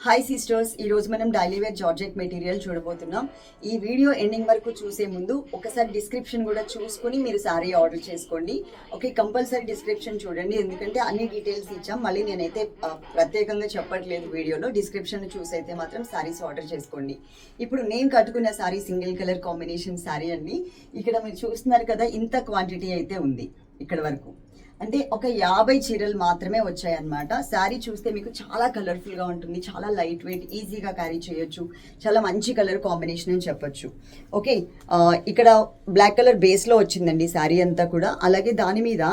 Hi sisters ఈ రోజు మనం డైలీ వేర్ జార్జెట్ మెటీరియల్ చూడబోతున్నాం. ఈ వీడియో ఎండింగ్ వరకు చూసే ముందు ఒకసారి డిస్క్రిప్షన్ కూడా చూసుకుని మీరు శారీ ఆర్డర్ చేసుకోండి. ఓకే కంపల్సరీ డిస్క్రిప్షన్ చూడండి. ఎందుకంటే అన్ని డీటెయిల్స్ ఇచ్చాం. మళ్ళీ నేనైతే ప్రత్యేకంగా చెప్పట్లేదు వీడియోలో. డిస్క్రిప్షన్ చూసి అయితే మాత్రం శారీస్ ఆర్డర్ చేసుకోండి. ఇప్పుడు నేను కట్టుకున్న sari single colour combination sari అండి. ఇక్కడ మీరు చూస్తున్నారు కదా ఇంత క్వాంటిటీ అయితే ఉంది. ఇక్కడ వరకు. అంటే ఒక యాభై చీరలు మాత్రమే వచ్చాయన్నమాట. శారీ చూస్తే మీకు చాలా కలర్ఫుల్గా ఉంటుంది చాలా లైట్ వెయిట్ ఈజీగా క్యారీ చేయొచ్చు. చాలా మంచి కలర్ కాంబినేషన్ అని చెప్పొచ్చు. ఓకే ఇక్కడ బ్లాక్ కలర్ బేస్లో వచ్చిందండి శారీ అంతా కూడా. అలాగే దాని మీద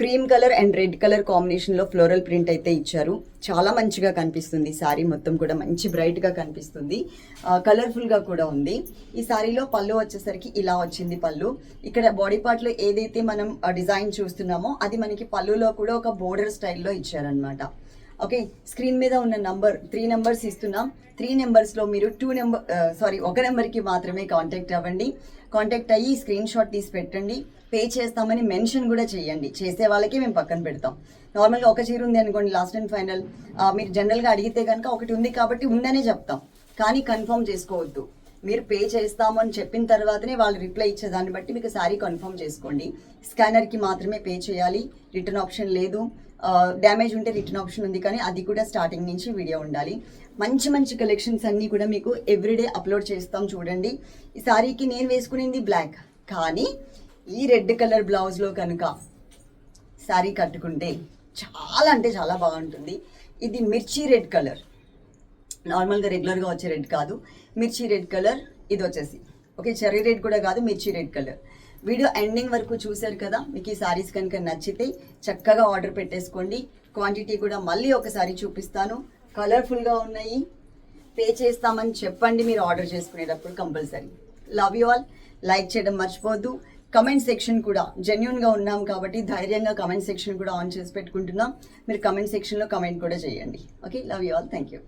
cream colour and red colour కాంబినేషన్లో ఫ్లోరల్ ప్రింట్ అయితే ఇచ్చారు. చాలా మంచిగా కనిపిస్తుంది. శారీ మొత్తం కూడా మంచి బ్రైట్గా కనిపిస్తుంది. కలర్ఫుల్గా కూడా ఉంది. ఈ శారీలో పళ్ళు వచ్చేసరికి ఇలా వచ్చింది పళ్ళు. ఇక్కడ బాడీ పార్ట్లో ఏదైతే మనం డిజైన్ చూస్తున్నామో అది మనకి పళ్ళులో కూడా ఒక బోర్డర్ స్టైల్లో ఇచ్చారనమాట ఓకే స్క్రీన్ మీద ఉన్న నంబర్ త్రీ నెంబర్స్ ఇస్తున్నాం. త్రీ నెంబర్స్లో మీరు టూ నెంబర్ సారీ ఒక నెంబర్కి మాత్రమే కాంటాక్ట్ అవ్వండి. కాంటాక్ట్ అయ్యి స్క్రీన్ షాట్ తీసి పెట్టండి. పే చేస్తామని మెన్షన్ కూడా చేయండి. చేసే వాళ్ళకి మేము పక్కన పెడతాం. నార్మల్గా ఒక చీర ఉంది అనుకోండి లాస్ట్ అండ్ ఫైనల్. మీరు జనరల్గా అడిగితే కనుక ఒకటి ఉంది కాబట్టి ఉందనే చెప్తాం. కానీ కన్ఫర్మ్ చేసుకోవద్దు. మీరు పే చేస్తాము అని చెప్పిన తర్వాతనే వాళ్ళు రిప్లై ఇచ్చేదాన్ని బట్టి మీకు శారీ కన్ఫర్మ్ చేసుకోండి. స్కానర్కి మాత్రమే పే చేయాలి. రిటర్న్ ఆప్షన్ లేదు. డ్యామేజ్ ఉంటే రిటర్న్ ఆప్షన్ ఉంది కానీ అది కూడా స్టార్టింగ్ నుంచి వీడియో ఉండాలి. మంచి మంచి కలెక్షన్స్ అన్నీ కూడా మీకు ఎవ్రీడే అప్లోడ్ చేస్తాం చూడండి. ఈ శారీకి నేను వేసుకునేది బ్లాక్. కానీ ఈ రెడ్ కలర్ బ్లౌజ్లో కనుక శారీ కట్టుకుంటే చాలా అంటే చాలా బాగుంటుంది. ఇది మిర్చి రెడ్ కలర్. నార్మల్గా రెగ్యులర్గా వచ్చే రెడ్ కాదు. మిర్చి రెడ్ కలర్ ఇది వచ్చేసి. ఓకే చెర్రీ రెడ్ కూడా కాదు మిర్చి రెడ్ కలర్. వీడియో ఎండింగ్ వరకు చూశారు కదా మీకు ఈ సారీస్ కనుక నచ్చితే చక్కగా ఆర్డర్ పెట్టేసుకోండి. క్వాంటిటీ కూడా మళ్ళీ ఒకసారి చూపిస్తాను. కలర్ఫుల్గా ఉన్నాయి. పే చేస్తామని చెప్పండి మీరు ఆర్డర్ చేసుకునేటప్పుడు compulsory. Love you all like చేయడం మర్చిపోద్దు కమెంట్ సెక్షన్ కూడా జెన్యున్గా ఉన్నాం కాబట్టి ధైర్యంగా కమెంట్ సెక్షన్ కూడా ఆన్ చేసి పెట్టుకుంటున్నాం. మీరు కమెంట్ సెక్షన్లో కమెంట్ కూడా చేయండి. Okay love you all thank you